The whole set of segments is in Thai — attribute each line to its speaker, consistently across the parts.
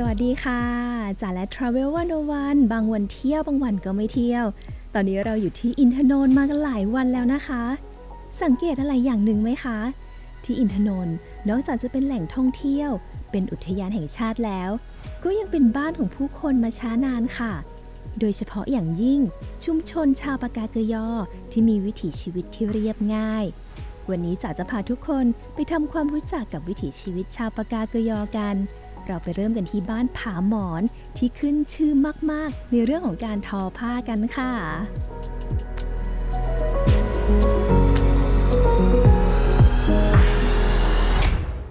Speaker 1: สวัสดีค่ะจ๋าและ Travel 101บางวันเที่ยวบางวันก็ไม่เที่ยว ตอนนี้เราอยู่ที่อินทนนท์มากันหลายวันแล้วนะคะ สังเกตอะไรอย่างหนึ่งไหมคะ ที่อินทนนท์นอกจากจะเป็นแหล่งท่องเที่ยว เป็นอุทยานแห่งชาติแล้ว ก็ยังเป็นบ้านของผู้คนมาช้านานค่ะ โดยเฉพาะอย่างยิ่งชุมชนชาวปากาเกยอ ที่มีวิถีชีวิตที่เรียบง่าย วันนี้จ๋าจะพาทุกคนไปทำความรู้จักกับวิถีชีวิตชาวปากาเกยอกัน เราไปเริ่มกันที่บ้านผาหมอนที่ขึ้นชื่อมาก ๆ ในเรื่องของการทอผ้ากันค่ะ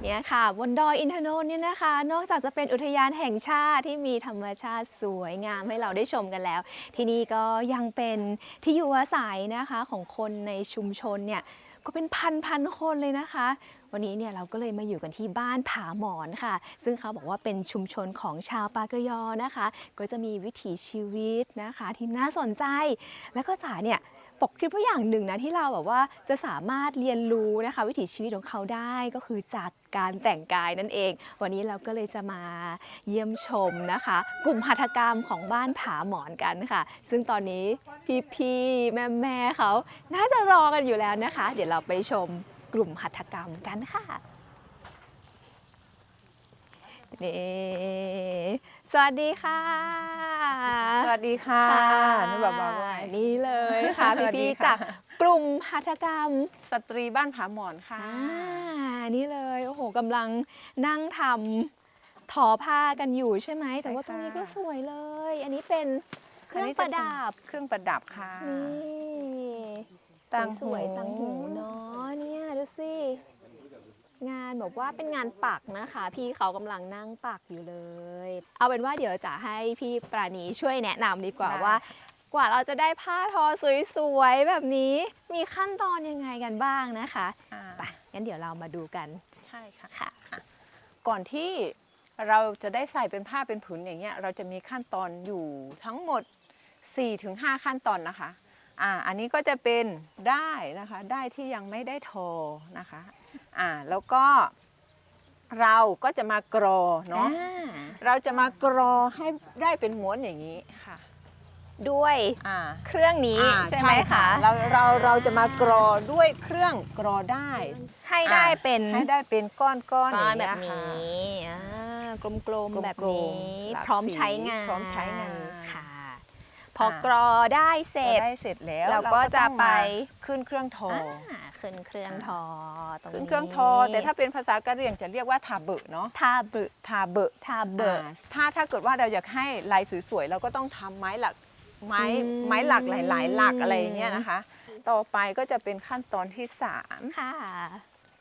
Speaker 1: เนี่ยค่ะบนดอยอินทนนท์เนี่ยนะคะ นอกจากจะเป็นอุทยานแห่งชาติที่มีธรรมชาติสวยงามให้เราได้ชมกันแล้ว ที่นี่ก็ยังเป็นที่อยู่อาศัยนะคะของคนในชุมชนเนี่ยก็เป็นพันพันๆคนเลยนะคะ วันนี้เนี่ยเราก็เลยมาอยู่กันที่บ้านผาหมอนค่ะ ซึ่งเขาบอกว่าเป็นชุมชนของชาวปากยอนะคะ ก็จะมีวิถีชีวิตนะคะที่น่าสนใจ แล้วก็จ๋าเนี่ยปกคิดว่าอย่างหนึ่งนะที่เราแบบว่าจะสามารถเรียนรู้นะคะ วิถีชีวิตของเขาได้ก็คือจากการแต่งกายนั่นเอง วันนี้เราก็เลยจะมาเยี่ยมชมนะคะ กลุ่มหัตถกรรมของบ้านผาหมอนกันค่ะ ซึ่งตอนนี้พี่ๆแม่ๆเขาน่าจะรอกันอยู่แล้วนะคะ เดี๋ยวเราไปชม กลุ่มหัตถกรรมกันค่ะนี่สวัสดีค่ะ
Speaker 2: สวัสดีค่ะ
Speaker 1: ค่ะ
Speaker 2: นุบาบาว่า
Speaker 1: นี่เลยค่ะ
Speaker 2: สวัสดี
Speaker 1: พี่ๆ
Speaker 2: ค่ะ
Speaker 1: จากกลุ่มหัตถกรรม
Speaker 2: สตรีบ้านผาหมอนค่ะ
Speaker 1: อ่านี่เลยโอ้โหกำลังนั่งทำทอผ้ากันอยู่ใช่ไหม แต่ว่าตรงนี้ก็สวยเลย อันนี้เป็นเครื่องประดับ
Speaker 2: เครื่องประดับค่ะ
Speaker 1: นี่
Speaker 2: ต่างหู
Speaker 1: สวยๆต่างหูเนาะเนี่ยดูสิงานแบบว่าเป็นงานปักนะคะ พี่เขากำลังนั่งปักอยู่เลย เอาเป็นว่าเดี๋ยวจะให้พี่ปราณีช่วยแนะนำดีกว่าว่า กว่าเราจะได้ผ้าทอสวยๆแบบนี้ มีขั้นตอนยังไงกันบ้างนะคะ
Speaker 2: อ่า
Speaker 1: ไปงั้นเดี๋ยวเรามาดูกัน
Speaker 2: ใช่ค่ะ
Speaker 1: ค่ะ
Speaker 2: ก่อนที่เราจะได้ใส่เป็นผ้าเป็นผืนอย่างเงี้ยเราจะมีขั้นตอนอยู่ทั้งหมด4-5ขั้นตอนนะคะ อ่าอันนี้ก็จะเป็นได้นะคะได้ที่ยังไม่ได้ทอนะคะอ่าแล้วก็เราก็จะมากรอเนาะ
Speaker 1: อ่า
Speaker 2: เราจะมากรอให้ได้เป็นม้วนอย่างนี้ค่ะ
Speaker 1: ด้วย
Speaker 2: อ่า
Speaker 1: เครื่องนี้
Speaker 2: อ่า
Speaker 1: ใช่ไหมคะ
Speaker 2: เราเราเราจะมากรอด้วยเครื่องกรอได้
Speaker 1: ให้ได้เป็น
Speaker 2: ให้ได้เป็นก้อนก้อน
Speaker 1: ก้อนแบบ
Speaker 2: ย่างเงี้ย
Speaker 1: นี้อ่ากลม
Speaker 2: กล
Speaker 1: ๆ
Speaker 2: มๆ
Speaker 1: แบบนี้
Speaker 2: หลาก
Speaker 1: พร้อม
Speaker 2: สี
Speaker 1: ใช้งาน
Speaker 2: พร้อมใช้งาน
Speaker 1: ค่ะ พอกรอได้เสร็จ
Speaker 2: ได้เสร็จแล้ว
Speaker 1: เราก็จะ
Speaker 2: ต้อง
Speaker 1: ไป
Speaker 2: มาขึ้นเครื่องทอ
Speaker 1: อ่าขึ้นเครื่องทอตรง
Speaker 2: ขึ้น
Speaker 1: นี้
Speaker 2: เครื่องทอ แต่ถ้าเป็นภาษากะเหรี่ยงจะเรียกว่าทาเบะเนาะ
Speaker 1: ทาบึ
Speaker 2: ทาเบะ
Speaker 1: ทาเบิก
Speaker 2: อ่าถ้าถ้าเกิดว่าเราอยากให้ลายสวยๆเราก็ต้องทำไม้หลักไม้
Speaker 1: อืม
Speaker 2: ไม้หลักหลายๆ หลักอะไรอย่างเงี้ยนะคะ ต่อไปก็จะเป็นขั้นตอนที่สาม
Speaker 1: ค่ะ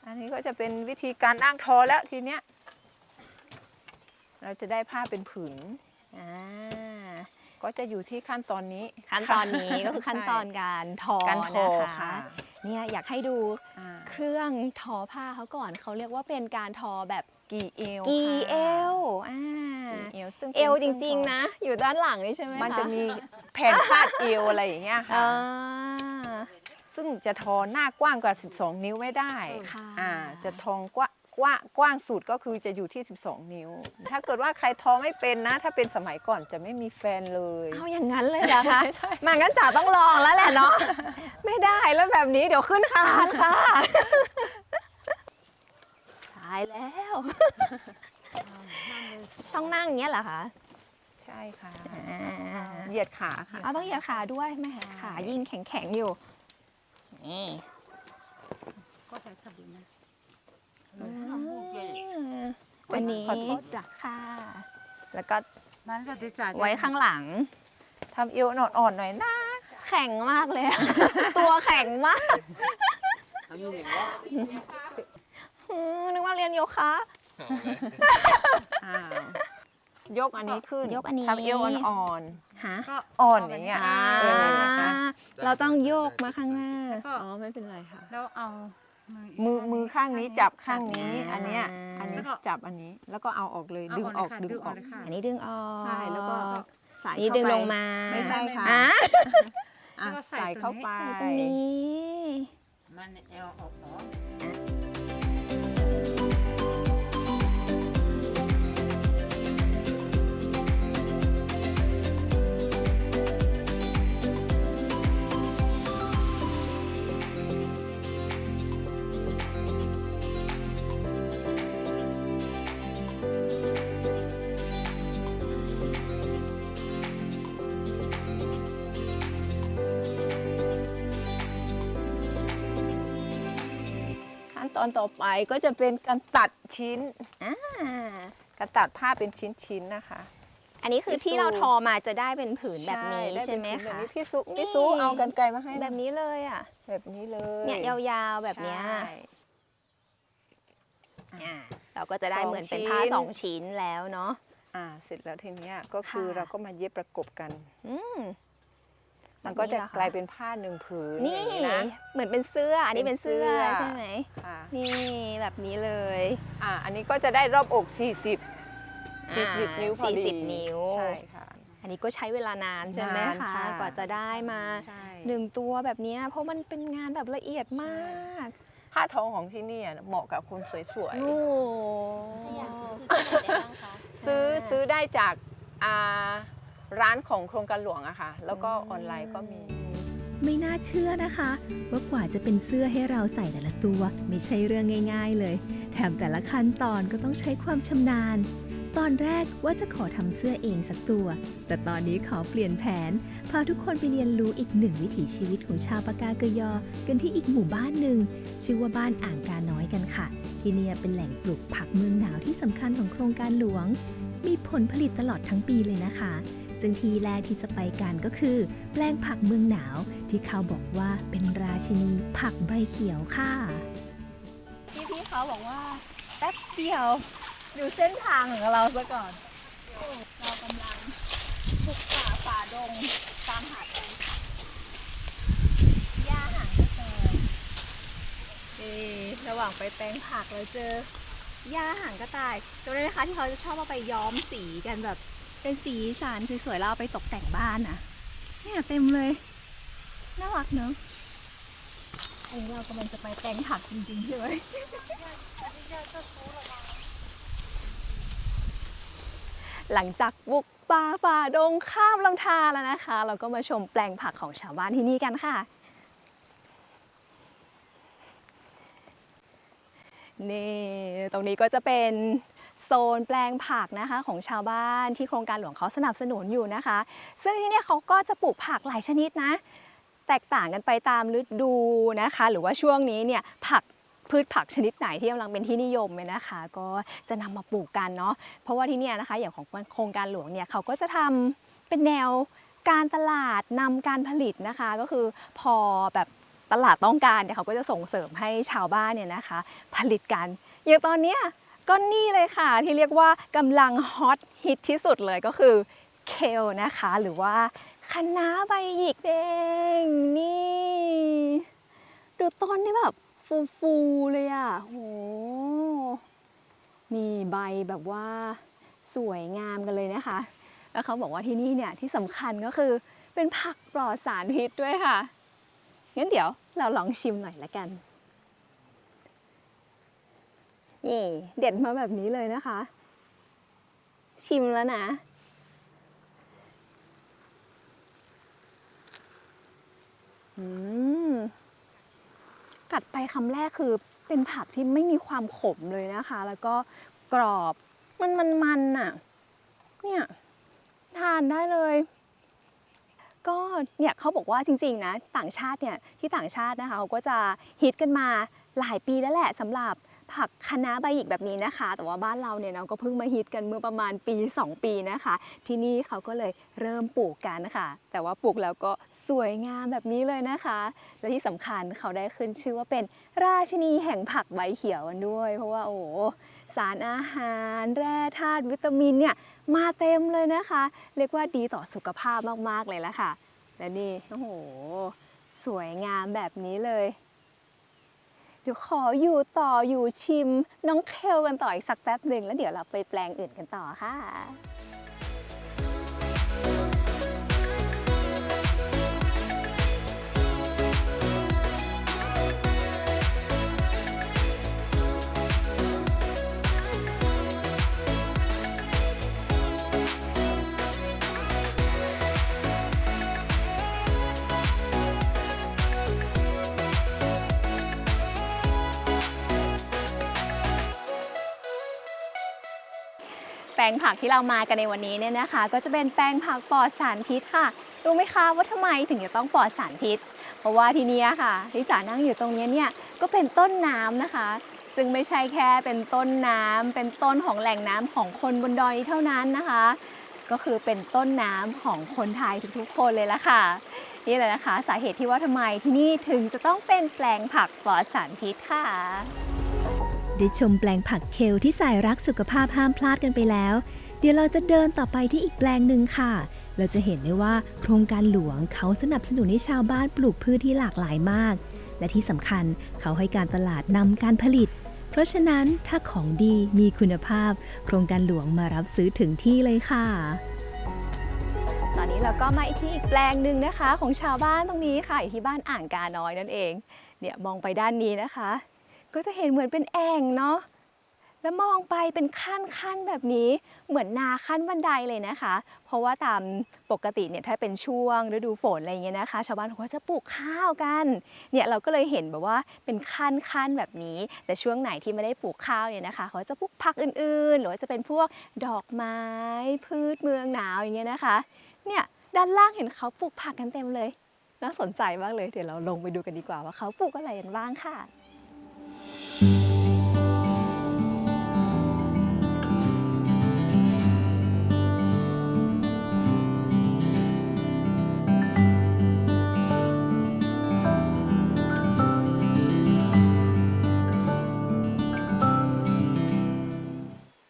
Speaker 2: อันนี้ก็จะเป็นวิธีการอ้างทอแล้วทีเนี้ยเราจะได้ผ้าเป็นผืน
Speaker 1: อ่า
Speaker 2: ก็จะอยู่ที่ขั้นตอนนี้
Speaker 1: ขั้นตอนนี้ก็คือขั้นตอน
Speaker 2: ใช่
Speaker 1: การทอ
Speaker 2: การทอ
Speaker 1: นะคะ
Speaker 2: ค่ะ
Speaker 1: เนี่ยอยากให้ดู
Speaker 2: อ่า
Speaker 1: เครื่องทอผ้าเขาก่อนเขาเรียกว่าเป็นการทอแบบ
Speaker 2: กีเอล
Speaker 1: กี
Speaker 2: ค่ะ
Speaker 1: เอลอ่า
Speaker 2: กีเอลซึ่งป็น
Speaker 1: เอวจริง
Speaker 2: คอ
Speaker 1: ๆนะ อยู่ด้านหลังนี่ใช่ไหมค
Speaker 2: มันจะมีแผ่นคาดเอวอะไรอย่างเงี้ยค่ะ
Speaker 1: อ่า
Speaker 2: ซึ่งจะทอหน้ากว้างกว่า 12 นิ้วไม่ได้
Speaker 1: ค่ะ
Speaker 2: อ่าจะทองกว้าง กว้างกว้างสุดก็คือจะอยู่ที่ 12 นิ้ว ถ้าเกิดว่าใครทอไม่เป็นนะ ถ้าเป็นสมัยก่อนจะไม่มีแฟนเลย
Speaker 1: เอาอย่างนั้นเลยเหรอคะมางั้นจ๋าต้องลองแล้วแหละเนาะไม่ได้แล้วแบบนี้เดี๋ยวขึ้นคานค่ะตายแล้วต้องนั่งอย่างเงี้ยเหรอคะ
Speaker 2: ใช่ค่ะ
Speaker 1: อ่า
Speaker 2: เหยียดขาค่ะ
Speaker 1: เอาต้องเหยียดขาด้วยแม่
Speaker 2: ใช่
Speaker 1: ขายิ่งแข็งๆอยู่นี่
Speaker 3: ก็ใช้ทะเบียนนะ
Speaker 1: วันนี้
Speaker 2: ขอโทษจ้ะ
Speaker 1: ค่ะ แล้วก็
Speaker 3: มันก็จะจ่าย
Speaker 1: ไว้ข้างหลัง
Speaker 2: ทำเอวอ่อนๆหน่อยนะ
Speaker 1: แข็งมากเลยอะ ตัวแข็งมาก
Speaker 3: อื
Speaker 1: มนึกว่าเรียนโยคะ
Speaker 2: อ้าว ยกอันนี้ขึ้น
Speaker 1: ยกอันนี้
Speaker 2: ทำเอวอ่อน
Speaker 1: ฮะ
Speaker 3: ก็
Speaker 2: ๆอ่อนอย่างเงี้ย
Speaker 1: อ่า
Speaker 2: เออนะคะ
Speaker 1: เราต้องโยกมาข้างหน้า
Speaker 2: อ๋อ ไม่เป็นไรค่ะ
Speaker 3: แล้วเอา
Speaker 2: มือมือข้างนี้จับข้างนี้
Speaker 1: อ่า
Speaker 2: อันเนี้ยอันนี้
Speaker 3: แล้วก็
Speaker 2: จับอันนี้แล้วก็เอาออกเลย
Speaker 3: เอา
Speaker 2: ดึงออก
Speaker 3: เลยค่ะ
Speaker 2: ดึงออก
Speaker 3: เลยค่ะ
Speaker 1: อันนี้ดึงออก
Speaker 2: ใช่แล้วก็ใส่
Speaker 1: นี่
Speaker 2: เข้า
Speaker 1: ดึง
Speaker 2: ไป
Speaker 1: ลงมา
Speaker 2: ไม่ใช่ค่ะ
Speaker 1: อะ
Speaker 2: อะ
Speaker 3: แล้วก็ใส่
Speaker 2: ใส่เข้าไป
Speaker 1: ตรงนี้
Speaker 3: มันเอวออกอ๋อ
Speaker 1: อ
Speaker 2: ตอนต่อไปก็จะเป็นการตัดชิ้น
Speaker 1: อ่า
Speaker 2: การตัดผ้าเป็นชิ้นๆนะคะ
Speaker 1: อันนี้คือ
Speaker 2: พี่
Speaker 1: ที่
Speaker 2: สุ
Speaker 1: เราทอมาจะได้เป็นผืนแบบนี้
Speaker 2: ด้
Speaker 1: ใช่ไหม
Speaker 2: เป็นผืนแบบ
Speaker 1: คะ
Speaker 2: นี้พี่ซุ
Speaker 1: นี่
Speaker 2: พี่ซุเอากันไกลมาให้
Speaker 1: แบบนี้เลยอะ
Speaker 2: แบบนี้เลย
Speaker 1: เนี่ยยาวๆแบบเนี้ย
Speaker 2: ใช่
Speaker 1: อ่าเราก็จะได้
Speaker 2: สอง
Speaker 1: เหมือนเป็น
Speaker 2: ชิ้น
Speaker 1: ผ้าสองชิ้นแล้วเนาะ
Speaker 2: อ่าเสร็จแล้วทีเนี้ยก็คือ
Speaker 1: ค่ะ
Speaker 2: เราก็มาเย็บประกบกัน
Speaker 1: อืม
Speaker 2: มันก็จะ
Speaker 1: แบบนี้เหรอคะ
Speaker 2: กลายเป็นผ้าหนึ่งผืน
Speaker 1: นี่
Speaker 2: อย่างนี้นะ
Speaker 1: เหมือนเป็นเสื้อ อันนี้
Speaker 2: เป็
Speaker 1: เป็น
Speaker 2: นเสื้
Speaker 1: เสื้อ
Speaker 2: อ
Speaker 1: ใช่ไหม
Speaker 2: ค่ะ
Speaker 1: นี่แบบนี้เลย
Speaker 2: อ่าอันนี้ก็จะได้รอบอก 40
Speaker 1: อ่า
Speaker 2: 40 นิ้วพอดี
Speaker 1: 40 นิ้ว
Speaker 2: ใช่ค่ะ
Speaker 1: อันนี้ก็ใช้เวลานานใช่ไหม
Speaker 2: นาน
Speaker 1: คะ
Speaker 2: ค่ะ
Speaker 1: กว่าจะได้มา
Speaker 2: ใช่
Speaker 1: หนึ่งตัวแบบเนี้ยเพราะมันเป็นงานแบบละเอียดมาก
Speaker 2: ผ้าทองของที่นี่อะเหมาะกับคนสวย
Speaker 1: โอ้
Speaker 4: อยากซื้อซื้อที่ไหนได้บ้างคะ
Speaker 2: ๆซื้อซื้อได้จากอ่า ร้านของโครงการหลวงอะค่ะ แล้วก็ออนไลน์ก็มี
Speaker 5: ไม่น่าเชื่อนะคะ ว่ากว่าจะเป็นเสื้อให้เราใส่แต่ละตัว ไม่ใช่เรื่องง่าย ๆ เลย แถมแต่ละขั้นตอนก็ต้องใช้ความชำนาญ ตอนแรกว่าจะขอทำเสื้อเองสักตัว แต่ตอนนี้ขอเปลี่ยนแผน พาทุกคนไปเรียนรู้อีกหนึ่งวิถีชีวิตของชาวปากากยอ กันที่อีกหมู่บ้านหนึ่งชื่อว่าบ้านอ่างกาน้อยกันค่ะ ที่เนี่ยเป็นแหล่งปลูกผักเมืองหนาวที่สำคัญของโครงการหลวง มีผลผลิตตลอดทั้งปีเลยนะคะ ซึ่งที่แรกที่จะไปกันก็คือ แปลงผักเมืองหนาว ที่เขาบอกว่าเป็นราชินีผักใบเขียวค่ะ
Speaker 1: พี่พี่เขาบอกว่าแป๊บเดียวดูเส้นทางของเราซะก่อน เรากำลังบุกป่าฝ่าดงตามหาแตงผักหญ้าหางกระเตยนี่ระหว่างไปแปลงผักเราเจอหญ้าหางกระต่ายจำได้ไหมคะที่เขาจะชอบเอาไปย้อมสีกันแบบ เป็นสีสารสวยๆเอาไปตกแต่งบ้านนะเนี่ยเต็มเลย น่ารักเนอะอันนี้เรากำลังจะไปแปลงผักจริงๆใช่ไหมหลังจากบุกป่าฝ่าดงข้ามลำธารแล้วนะคะ เราก็มาชมแปลงผักของชาวบ้านที่นี่กันค่ะ นี่ ตรงนี้ก็จะเป็น โซนแปลงผักนะคะของชาวบ้านที่โครงการหลวงเขาสนับสนุนอยู่นะคะ ซึ่งที่นี่เขาก็จะปลูกผักหลายชนิดนะ แตกต่างกันไปตามฤดูนะคะ หรือว่าช่วงนี้เนี่ยผักพืชผักชนิดไหนที่กำลังเป็นที่นิยมเนี่ยนะคะ ก็จะนำมาปลูกกันเนาะเพราะว่าที่นี่นะคะอย่างของโครงการหลวงเนี่ยเขาก็จะทำเป็นแนวการตลาดนำการผลิตนะคะ ก็คือพอแบบตลาดต้องการเนี่ยเขาก็จะส่งเสริมให้ชาวบ้านเนี่ยนะคะ ผลิตกันอย่างตอนเนี้ย ก็นี่เลยค่ะที่เรียกว่ากำลังฮอตฮิตที่สุดเลยก็คือเคลนะคะ หรือว่าคะน้าใบหยิกเองนี่ดูต้นนี่แบบฟูๆเลยอะโหนี่ใบแบบว่าสวยงามกันเลยนะคะ แล้วเขาบอกว่าที่นี่เนี่ยที่สำคัญก็คือเป็นผักปลอดสารพิษด้วยค่ะงั้นเดี๋ยวเราลองชิมหน่อยละกัน นี่ เด็ดมาแบบนี้เลยนะคะ ชิมแล้วนะ อืม กัดไปคำแรกคือเป็นผักที่ไม่มีความขมเลยนะคะ แล้วก็กรอบมันมันมันอะเนี่ย ทานได้เลย ก็เนี่ยเขาบอกว่าจริงๆนะ ต่างชาติเนี่ยที่ต่างชาตินะคะเขาก็จะฮิตกันมาหลายปีแล้วแหละสำหรับ ผักคะน้าใบหยิกแบบนี้นะคะ แต่ว่าบ้านเราเนี่ยเราก็เพิ่งมาฮิตกันเมื่อประมาณปี 2 ปีนะคะ ที่นี่เขาก็เลยเริ่มปลูกกันนะคะ แต่ว่าปลูกแล้วก็สวยงามแบบนี้เลยนะคะ และที่สำคัญเขาได้ขึ้นชื่อว่าเป็นราชินีแห่งผักใบเขียวกันด้วย เพราะว่าโอ้โหสารอาหารแร่ธาตุวิตามินเนี่ยมาเต็มเลยนะคะ เรียกว่าดีต่อสุขภาพมากๆเลยละค่ะ และนี่โอ้โห สวยงามแบบนี้เลย เดี๋ยวขออยู่ต่ออยู่ชิมน้องเคลกันต่ออีกสักแป๊บหนึ่งแล้วเดี๋ยวเราไปแปลงอื่นกันต่อค่ะ ลงผักที่เรามากันในวันนี้เนี่ยนะคะ ก็จะเป็นแปลงผักปลอดสารพิษค่ะ รู้ไหมคะว่าทำไมถึงจะต้องปลอดสารพิษ เพราะว่าที่นี้ค่ะที่จ๋านั่งอยู่ตรงนี้เนี่ยก็เป็นต้นน้ำนะคะ ซึ่งไม่ใช่แค่เป็นต้นน้ำเป็นต้นของแหล่งน้ำของคนบนดอยนี้เท่านั้นนะคะ ก็คือเป็นต้นน้ำของคนไทยทุกๆคนเลยละค่ะนี่แหละนะคะ สาเหตุที่ว่าทำไมที่นี่ถึงจะต้องเป็นแปลงผักปลอดสารพิษค่ะ
Speaker 5: ได้ชมแปลงผักเคลที่สายรักสุขภาพห้ามพลาดกันไปแล้ว เดี๋ยวเราจะเดินต่อไปที่อีกแปลงหนึ่งค่ะ เราจะเห็นได้ว่าโครงการหลวงเขาสนับสนุนให้ชาวบ้านปลูกพืชที่หลากหลายมาก และที่สำคัญเขาให้การตลาดนำการผลิต เพราะฉะนั้นถ้าของดีมีคุณภาพ โครงการหลวงมารับซื้อถึงที่เลยค่ะ
Speaker 1: ตอนนี้เราก็มาที่อีกแปลงหนึ่งนะคะ ของชาวบ้านตรงนี้ค่ะอยู่ที่บ้านอ่างกาน้อยนั่นเอง เนี่ยมองไปด้านนี้นะคะ ก็จะเห็นเหมือนเป็นแอ่งเนาะแล้วมองไปเป็นขั้นขั้นแบบนี้เหมือนนาขั้นบันไดเลยนะคะ เพราะว่าตามปกติเนี่ยถ้าเป็นช่วงฤดูฝนอะไรอย่างเงี้ยนะคะ ชาวบ้านเขาจะปลูกข้าวกันเนี่ยเราก็เลยเห็นแบบว่าเป็นขั้นขั้นแบบนี้ แต่ช่วงไหนที่ไม่ได้ปลูกข้าวเนี่ยนะคะเขาจะปลูกผักอื่นๆ หรือว่าจะเป็นพวกดอกไม้ พืชเมืองหนาวอย่างเงี้ยนะคะเนี่ยด้านล่างเห็นเขาปลูกผักกันเต็มเลย น่าสนใจมากเลยเดี๋ยวเราลงไปดูกันดีกว่าว่าเขาปลูกอะไรกันบ้างค่ะ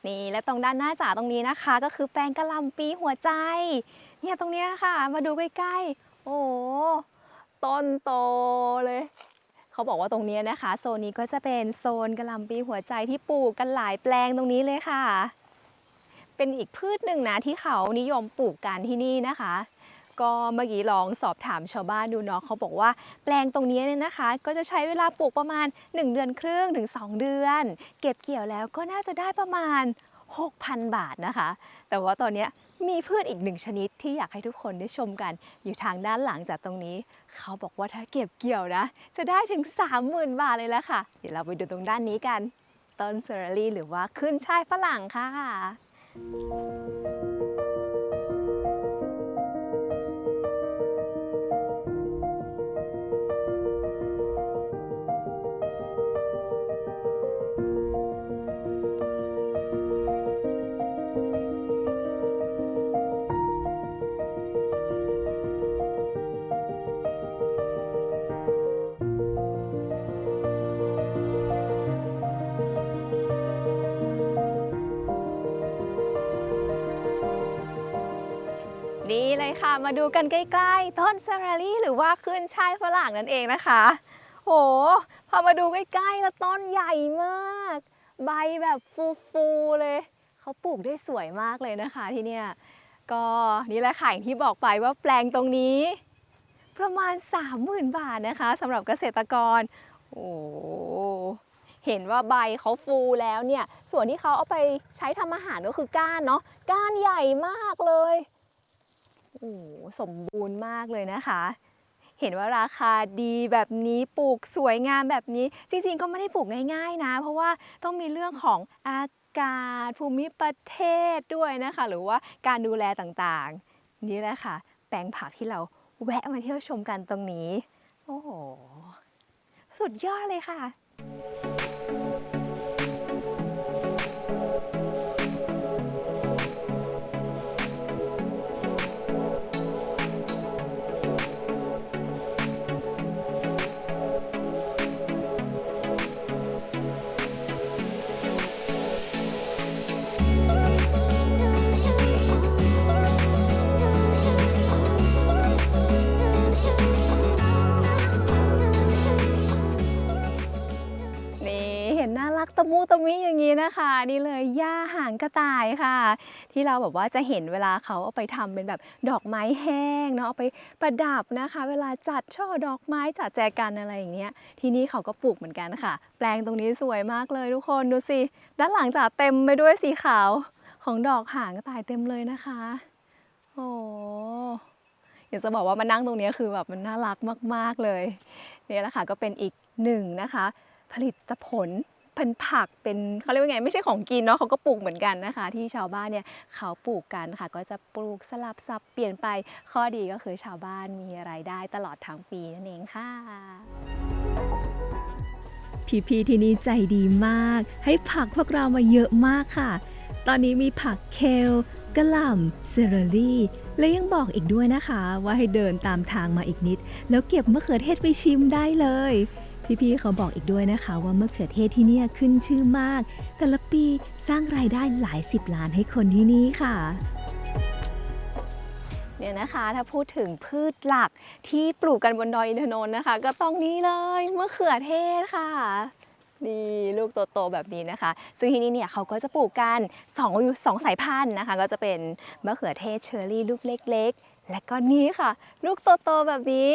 Speaker 1: นี่และตรงด้านหน้าจ๋าตรงนี้นะคะ ก็คือแปลงกะหล่ำปีหัวใจ เนี่ยตรงเนี้ยค่ะ มาดูใกล้ๆ โอ้ต้นโตเลย เขาบอกว่าตรงนี้นะคะ โซนนี้ก็จะเป็นโซนกะหล่ำปีหัวใจที่ปลูกกันหลายแปลงตรงนี้เลยค่ะ เป็นอีกพืชหนึ่งนะที่เขานิยมปลูกกันที่นี่นะคะ ก็เมื่อกี้ลองสอบถามชาวบ้านดูเนาะเขาบอกว่าแปลงตรงนี้เนี่ยนะคะ ก็จะใช้เวลาปลูกประมาณ 1 เดือนครึ่งถึง 2 เดือน เก็บเกี่ยวแล้วก็น่าจะได้ประมาณ 6,000 บาทนะคะ แต่ว่าตอนนี้มีพืชอีกหนึ่งชนิดที่อยากให้ทุกคนได้ชมกัน อยู่ทางด้านหลังจากตรงนี้ เขาบอกว่าถ้าเก็บเกี่ยวนะ จะได้ถึง 30,000 บาทเลยละค่ะ เดี๋ยวเราไปดูตรงด้านนี้กันต้นเซอร์รี่หรือว่าขึ้นช่ายฝรั่งค่ะ ค่ะ มาดูกันใกล้ๆ ต้นซารารี่หรือว่าขึ้นช่ายฝรั่งนั่นเองนะคะ โห พอมาดูใกล้ๆ แล้วต้นใหญ่มาก ใบแบบฟูๆเลย เขาปลูกได้สวยมากเลยนะคะที่เนี่ย ก็นี่แหละค่ะอย่างที่บอกไปว่าแปลงตรงนี้ ประมาณ 30,000 บาทนะคะสำหรับเกษตรกร โอ้เห็นว่าใบเขาฟูแล้วเนี่ย ส่วนที่เขาเอาไปใช้ทำอาหารก็คือก้านเนาะ ก้านใหญ่มากเลย อ้สมบูรณ์มากเลยนะคะ เห็นว่าราคาดีแบบนี้ปลูกสวยงามแบบนี้ จริงๆก็ไม่ได้ปลูกง่าย ๆ นะ เพราะว่าต้องมีเรื่องของอากาศภูมิประเทศด้วยนะคะ หรือว่าการดูแลต่างๆ นี่แหละค่ะแปลงผักที่เราแวะมาเที่ยวชมกันตรงนี้ โอ้โห สุดยอดเลยค่ะ มูตะมิอย่างนี้นะคะ นี่เลยย่าหางกระต่ายค่ะ ที่เราแบบว่าจะเห็นเวลาเขาเอาไปทำเป็นแบบดอกไม้แห้งเนาะเอาไปประดับนะคะ เวลาจัดช่อดอกไม้จัดแจกันอะไรอย่างเงี้ยที่นี่เขาก็ปลูกเหมือนกันค่ะ แปลงตรงนี้สวยมากเลยทุกคนดูสิด้านหลังจะเต็มไปด้วยสีขาวของดอกหางกระต่ายเต็มเลยนะคะ โอ้อยากจะบอกว่ามานั่งตรงนี้คือแบบมันน่ารักมาก ๆ เลย นี่แหละค่ะก็เป็นอีกหนึ่งนะคะ ผลิตผล เป็นผักเป็นเขาเรียกว่าไง ไม่ใช่ของกินเนาะเขาก็ปลูกเหมือนกันนะคะ ที่ชาวบ้านเนี่ยเขาปลูกกันค่ะ ก็จะปลูกสลับซับเปลี่ยนไปข้อดีก็คือชาวบ้านมีรายได้ตลอดทั้งปีนั่นเองค่ะ
Speaker 5: พี่ๆที่นี่ใจดีมาก ให้ผักพวกเรามาเยอะมากค่ะ ตอนนี้มีผักเคลกระหล่ำเซอรี่ และยังบอกอีกด้วยนะคะ ว่าให้เดินตามทางมาอีกนิด แล้วเก็บมะเขือเทศไปชิมได้เลย พี่ๆเขาบอกอีกด้วยนะคะว่ามะเขือเทศที่เนี่ยขึ้นชื่อมาก แต่ละปีสร้างรายได้หลายสิบล้านให้คนที่นี่ค่ะ
Speaker 1: เนี่ยนะคะถ้าพูดถึงพืชหลักที่ปลูกกันบนดอยอินทนนท์นะคะ ก็ต้องนี้เลยมะเขือเทศค่ะนี่ลูกโตๆแบบนี้นะคะ ซึ่งที่นี่เนี่ยเขาก็จะปลูกกันสองสองสายพันธุ์นะคะ ก็จะเป็นมะเขือเทศเชอร์รี่ลูกเล็ก ๆ และก็นี่ค่ะ ลูกโตๆแบบนี้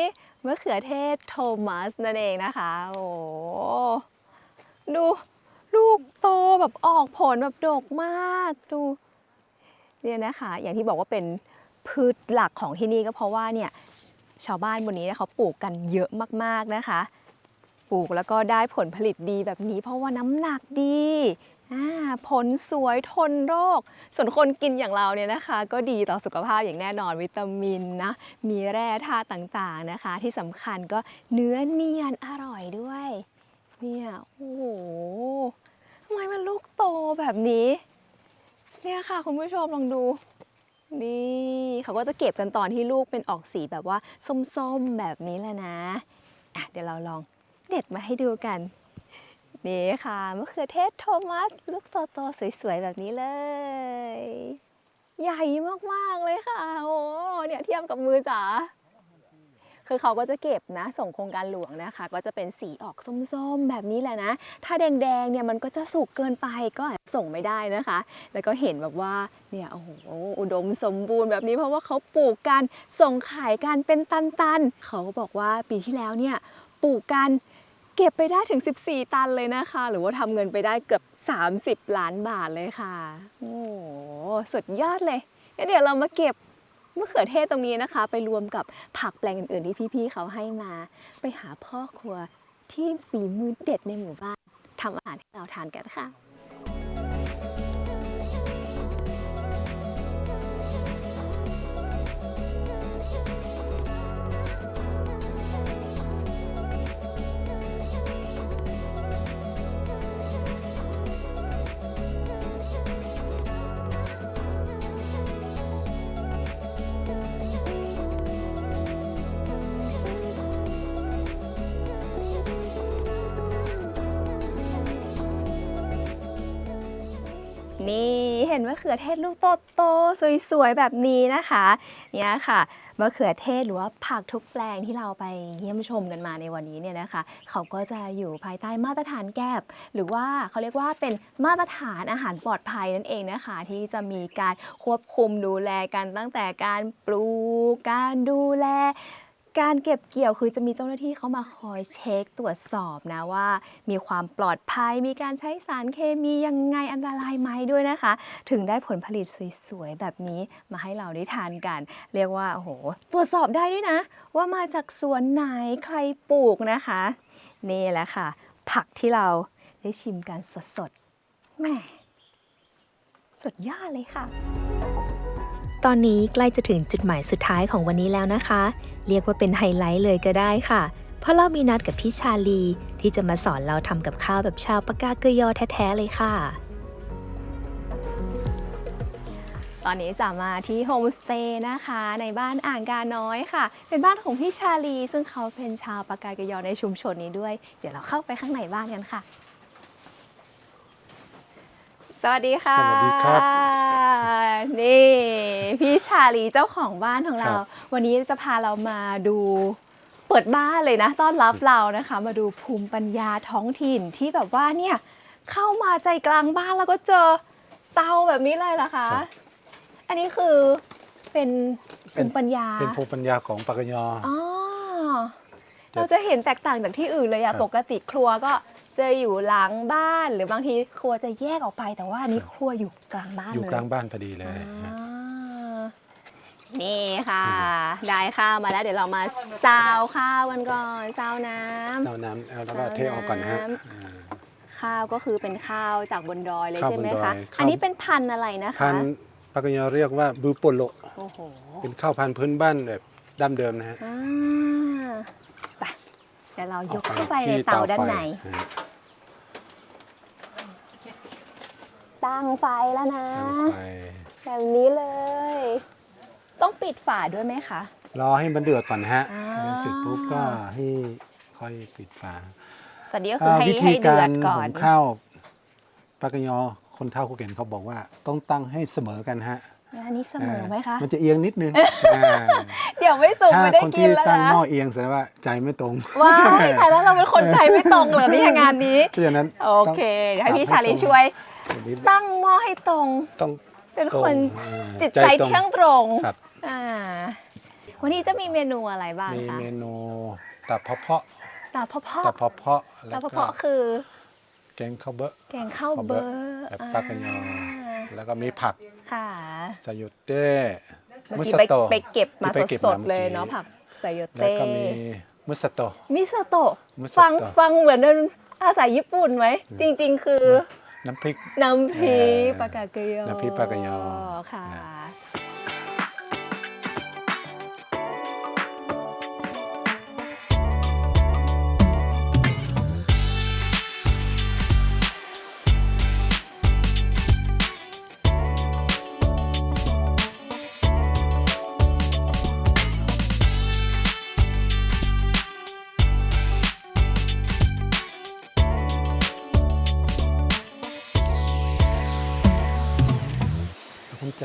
Speaker 1: มะเขือเทศโทมัสนั่นเองนะคะ โอ้โหดูลูกโตแบบออกผลแบบดกมากดูเนี่ยนะคะ อย่างที่บอกว่าเป็นพืชหลักของที่นี่ก็เพราะว่าเนี่ยชาวบ้านบนนี้เนี่ยเขาปลูกกันเยอะมากๆนะคะ ปลูกแล้วก็ได้ผลผลิตดีแบบนี้ เพราะว่าน้ำหนักดีผลสวยทนโรค ส่วนคนกินอย่างเราเนี่ยนะคะ ก็ดีต่อสุขภาพอย่างแน่นอนวิตามินนะ มีแร่ธาตุต่างๆนะคะ ที่สำคัญก็เนื้อเนียนอร่อยด้วย เนี่ยโอ้โหทำไมมันลูกโตแบบนี้ เนี่ยค่ะคุณผู้ชมลองดู นี่เขาก็จะเก็บกันตอนที่ลูกเป็นออกสีแบบว่าส้มๆแบบนี้แหละนะอะเดี๋ยวเราลอง เด็ดมาให้ดูกัน นี่ค่ะมะเขือเทศโทมัส ลูกโตๆสวยๆ แบบนี้เลย ใหญ่มากๆเลยค่ะโอ้เนี่ยเทียบกับมือจ๋าคือเขาก็จะเก็บนะ ส่งโครงการหลวงนะคะ ก็จะเป็นสีออกส้มๆ แบบนี้แหละนะ ถ้าแดงๆเนี่ยมันก็จะสุกเกินไปก็ส่งไม่ได้นะคะ แล้วก็เห็นแบบว่าเนี่ยโอ้โหอุดมสมบูรณ์แบบนี้เพราะว่าเขาปลูกกันส่งขายกันเป็นตันๆ เขาบอกว่าปีที่แล้วเนี่ยปลูกกัน เก็บไปได้ถึง 14 ตันเลยนะคะ หรือว่าทำเงินไปได้เกือบ 30 ล้านบาทเลยค่ะ โอ้โหสุดยอดเลยงั้นเดี๋ยวเรามาเก็บมะเขือเทศตรงนี้นะคะ ไปรวมกับผักแปลงอื่นๆที่พี่ๆเขาให้มา ไปหาพ่อครัวที่ฝีมือเด็ดในหมู่บ้านทำอาหารให้เราทานกันค่ะ เห็นมะเขือเทศลูกโตๆสวยๆแบบนี้นะคะเนี่ยค่ะมะเขือเทศหรือว่าผักทุกแปลงที่เราไปเยี่ยมชมกันมาในวันนี้เนี่ยนะคะ เขาก็จะอยู่ภายใต้มาตรฐานแกบหรือว่าเขาเรียกว่าเป็นมาตรฐานอาหารปลอดภัยนั่นเองนะคะ ที่จะมีการควบคุมดูแลกันตั้งแต่การปลูกการดูแล การเก็บเกี่ยวคือจะมีเจ้าหน้าที่เขามาคอยเช็คตรวจสอบนะว่า มีความปลอดภัย มีการใช้สารเคมียังไงอันตรายไหมด้วยนะคะ ถึงได้ผลผลิตสวยๆแบบนี้มาให้เราได้ทานกัน เรียกว่าโอ้โหตรวจสอบได้ด้วยนะ ว่ามาจากสวนไหนใครปลูกนะคะ นี่แหละค่ะ ผักที่เราได้ชิมกันสดๆแม่สุดยอดเลยค่ะ
Speaker 5: ตอนนี้ใกล้จะถึงจุดหมายสุดท้ายของวันนี้แล้วนะคะ เรียกว่าเป็นไฮไลท์เลยก็ได้ค่ะ เพราะเรามีนัดกับพี่ชาลี ที่จะมาสอนเราทำกับข้าวแบบชาวปากกาเกยอแท้ๆเลยค่ะ
Speaker 1: ตอนนี้จะมาที่โฮมสเตย์นะคะ ในบ้านอ่างกาน้อยค่ะ เป็นบ้านของพี่ชาลี ซึ่งเขาเป็นชาวปากาเกยอในชุมชนนี้ด้วย เดี๋ยวเราเข้าไปข้างในบ้านกันค่ะ สวัสดีค่ะ
Speaker 6: สวัสดีครับ
Speaker 1: นี่พี่ชาลีเจ้าของบ้านของเรา
Speaker 6: ครับ
Speaker 1: วันนี้จะพาเรามาดูเปิดบ้านเลยนะ ต้อนรับเรานะคะ มาดูภูมิปัญญาท้องถิ่นที่แบบว่าเนี่ยเข้ามาใจกลางบ้านแล้วก็เจอเตาแบบนี้เลยเหรอคะ
Speaker 6: ครับ
Speaker 1: อันนี้คือเป็นภูมิปัญญา
Speaker 6: เป็นภูมิปัญญาของปากกยอ
Speaker 1: อ๋อ
Speaker 6: จะ
Speaker 1: เราจะเห็นแตกต่างจากที่อื่นเลยอะ
Speaker 6: ครับ
Speaker 1: ปกติครัวก็ จะอยู่หลังบ้าน หรือบางทีครัวจะแยกออกไป แต่ว่าอันนี้ครัวอยู่กลางบ้าน
Speaker 6: อยู่
Speaker 1: เลย
Speaker 6: กลางบ้านพอดีเลย
Speaker 1: อ่านี่ค่ะ ได้ข้าวมาแล้วเดี๋ยวเรามาซาวข้าวกันก่อนซาวน้ำ
Speaker 6: เซาน้ำเอาแล้วก็เทออกก่อนนะฮะ
Speaker 1: น้ำ
Speaker 6: อ่า
Speaker 1: ข้าวก็คือเป็นข้าวจากบนดอยเลย
Speaker 6: ข้าว
Speaker 1: ใช่ไหม
Speaker 6: บนดอ
Speaker 1: คะ
Speaker 6: ยข้าว
Speaker 1: อันนี้เป็นพันธุ์อะไรนะ
Speaker 6: พั
Speaker 1: คะ
Speaker 6: นธุ์ปากกยอเรียกว่าบูโปโล
Speaker 1: โอ้โห
Speaker 6: เป็นข้าวพันธุ์พื้นบ้านแบบดั้งเดิมนะฮะ
Speaker 1: อ่าไปเดี๋ยวเรายกเข้าไปใน
Speaker 6: ที่
Speaker 1: เตาด้านใน
Speaker 6: ฮะ
Speaker 1: ตั้งไฟแล้วนะ
Speaker 6: ตั้งไฟ
Speaker 1: แบบนี้เลย ต้องปิดฝาด้วยไหมคะ
Speaker 6: รอให้มันเดือดก่อนนะฮะ
Speaker 1: อ่า
Speaker 6: เสร็จปุ๊บก็ให้ค่อยปิดฝา
Speaker 1: แต่นี้ก็คือให้
Speaker 6: วิธี
Speaker 1: ให้เดื
Speaker 6: กา
Speaker 1: อ
Speaker 6: ร
Speaker 1: ดก่อ
Speaker 6: หุ
Speaker 1: น
Speaker 6: งข้าวปากกยอคนเฒ่าคนแก่นเขาบอกว่า ต้องตั้งให้เสมอกันฮะ
Speaker 1: อันนี้เสมอไหมคะ
Speaker 6: มันจะเอียงนิดนึงอ่า
Speaker 1: เดี๋ยวไม่สุก
Speaker 6: ถ้า
Speaker 1: ไม่ได้
Speaker 6: คน
Speaker 1: กิ
Speaker 6: ที่
Speaker 1: นแล้ว
Speaker 6: ตั้ง
Speaker 1: นะ
Speaker 6: หม้อเอียงแสดงว่าใจไม่ตรง
Speaker 1: ว้ายแต่แล้วเราเป็นคนใจไม่ตรงเหรอเนี่ยงานนี้
Speaker 6: เพราะฉะนั้น
Speaker 1: โอเคเดี๋ยวให้พี่
Speaker 6: ป
Speaker 1: ชา
Speaker 6: รับ
Speaker 1: ลี
Speaker 6: ตรง
Speaker 1: ช่วย
Speaker 6: อันนี้
Speaker 1: ตั้งหม้อให้ตรง
Speaker 6: ต้อง
Speaker 1: เป็น
Speaker 6: ตร
Speaker 1: คน
Speaker 6: งอ่า
Speaker 1: จิตใจ
Speaker 6: ตรง
Speaker 1: เที่ยงตรง
Speaker 6: ครับ
Speaker 1: อ่าวันนี้จะมีเมนูอะไรบ้าง
Speaker 6: มี
Speaker 1: คะ
Speaker 6: เมนูตับเพาะเพาะ
Speaker 1: ตาเพาะเพาะ
Speaker 6: ตับเพาะเพาะ
Speaker 1: ตา
Speaker 6: แล้ว
Speaker 1: เพาะ
Speaker 6: ก็
Speaker 1: เพาะคือ
Speaker 6: แกงข้าวเบอะ
Speaker 1: แกงข้าวเบอร์
Speaker 6: แบบปลากระยอแล้วก็มีผัก
Speaker 1: ค่ะ
Speaker 6: สยุเต้
Speaker 1: เมื่
Speaker 6: มุ
Speaker 1: อกี้
Speaker 6: ส
Speaker 1: ไป
Speaker 6: โต
Speaker 1: ไปเก็บมา
Speaker 6: ที่ไปเก็บ
Speaker 1: ส
Speaker 6: มา
Speaker 1: ด
Speaker 6: เมื่อ
Speaker 1: ๆเลย
Speaker 6: กี้
Speaker 1: เนาะผักไซโย
Speaker 6: แล้ว
Speaker 1: เต้
Speaker 6: ก็มีมุสโต
Speaker 1: มิสโตะ
Speaker 6: มิโซโตะ
Speaker 1: ฟังฟังเหมือนเป็นภาษาญี่ปุ่นไหม จริง ๆ คือ
Speaker 6: น้ำพริก
Speaker 1: น้ำพริก
Speaker 6: เออ
Speaker 1: ปลากากะยอ
Speaker 6: น้ำพริกปลากะยอ
Speaker 1: ค่ะ
Speaker 6: นะ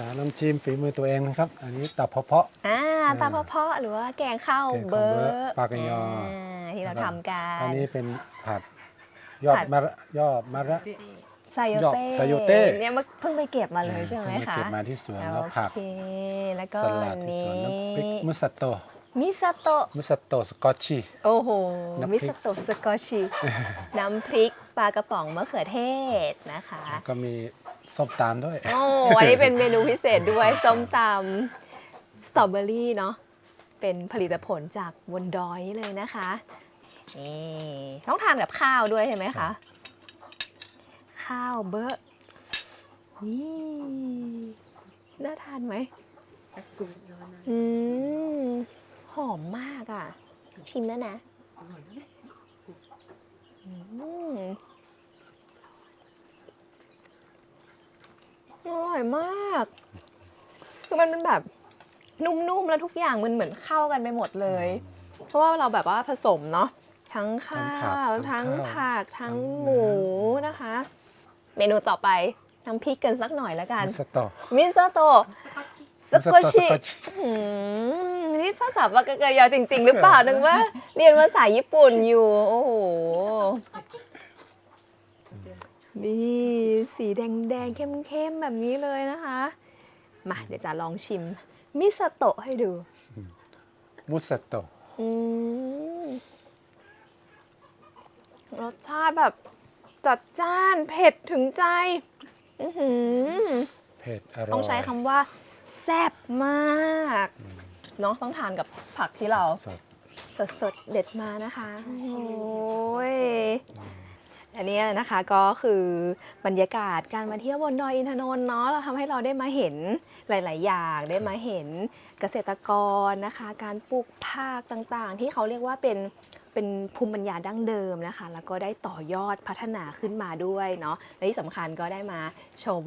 Speaker 6: จ๋าลองชิมฝีมือตัวเองนะครับ อันนี้ตับเพาะเพาะ
Speaker 1: อ่าตาเพาะๆหรือว่าแกงข้าว
Speaker 6: แกง
Speaker 1: เบ
Speaker 6: ข้าว
Speaker 1: อ
Speaker 6: เบอร์
Speaker 1: ร์
Speaker 6: ปลากะยอา
Speaker 1: ที่เราทำกัน
Speaker 6: อันนี้เป็นผัดยอด
Speaker 1: ผัด
Speaker 6: มะระยอดมะระ
Speaker 1: ไซโยเต้
Speaker 6: ไซโยเต้
Speaker 1: เนี่ยเมื่อเพิ่งไปเก็บมาเลยใช่ไหม
Speaker 6: เพิ่งป
Speaker 1: คะ
Speaker 6: เก็บมาที่สวนแล้วผัก
Speaker 1: โอเคแล้วก็
Speaker 6: สลัดที่สวนน้ำพริก
Speaker 1: นี้
Speaker 6: มุสโต
Speaker 1: มิซาโตะ
Speaker 6: มุสโตสกอตชี
Speaker 1: โอ้โห
Speaker 6: น้ำพริ
Speaker 1: มิ
Speaker 6: ก
Speaker 1: ซาโตะสกอชิ น้ำพริกปลากระป๋องมะเขือเทศนะคะ
Speaker 6: แล้วก็มี ส้มตามด้วย
Speaker 1: โอ้อันนี้เป็นเมนูพิเศษด้วยส้มตำสตรอเบอรี่เนาะเป็นผลิตผลจากบนดอยนี่เลยนะคะนี่ต้องทานกับข้าวด้วยใช่ไหมคะข้าวเบอร์นี่น่าทานไหมอืมหอมมากอะ ชิมแล้วนะอืม อร่อยมาก คือมันเป็นแบบนุ่มๆ แล้วทุกอย่างมันเหมือนเข้ากันไปหมดเลย เพราะว่าเราแบบว่าผสมเนาะทั้งข้า
Speaker 6: ทั้งผัก
Speaker 1: วทั้งผักทั้ง
Speaker 6: ทั้งข้าวทั้ง
Speaker 1: หมูนะคะ เมนูต่อไปน้ำพริกกันสักหน่อยแล้วกัน
Speaker 6: มุสโต
Speaker 1: มิซาโตะส
Speaker 6: มุส
Speaker 1: โก
Speaker 6: โตส
Speaker 1: ชิ
Speaker 6: กอตชี
Speaker 1: อืมนี่ภาษาปากกยอจริง ๆ หรือเปล่า นึกว่า เรียนภาษาญี่ปุ่นอยู่ โอ้โห นี่สีแดงๆเข้มๆ แบบนี้เลยนะคะ มาเดี๋ยวจะลองชิม มิซาโตะให้ดู
Speaker 6: มุสโต
Speaker 1: อืมรสชาติแบบจัดจ้านเผ็ดถึงใจ อื้อหือ
Speaker 6: เผ็ดอร่อย
Speaker 1: ต้องใช้คำว่า แซ่บมากเนาะต้องทานกับผักที่เรา
Speaker 6: สด
Speaker 1: สดสดๆเด็ดมานะคะ โอ้ยอัน เนี้ยนะคะก็คือบรรยากาศการมาเที่ยวบนดอยอินทนนท์เนาะเราทำให้เราได้มาเห็นหลาย ๆ อย่างได้มาเห็นเกษตรกรนะคะ การปลูกผักต่างๆ ที่เขาเรียกว่าเป็นเป็นภูมิปัญญาดั้งเดิมนะคะ แล้วก็ได้ต่อยอดพัฒนาขึ้นมาด้วยเนาะและที่สำคัญก็ได้มาชม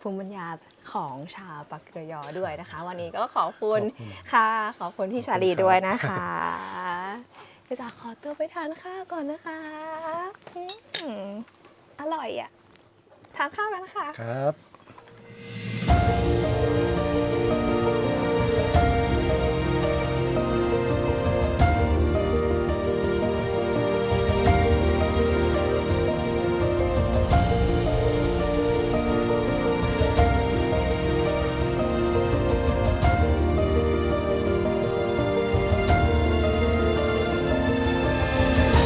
Speaker 1: ภูมิปัญญาของชาวปักเกยอด้วยนะคะ วันนี้ก็ขอบคุณ
Speaker 6: ขอบคุณ
Speaker 1: ค่ะขอบคุณพี่ชาลี
Speaker 6: ขอบคุณครับ
Speaker 1: ด้วยนะคะ จ๋าขอตัวไปทานข้าวก่อนนะคะอืมอร่อยอะ่ะ ทานข้าวกันค่ะ
Speaker 6: ครับ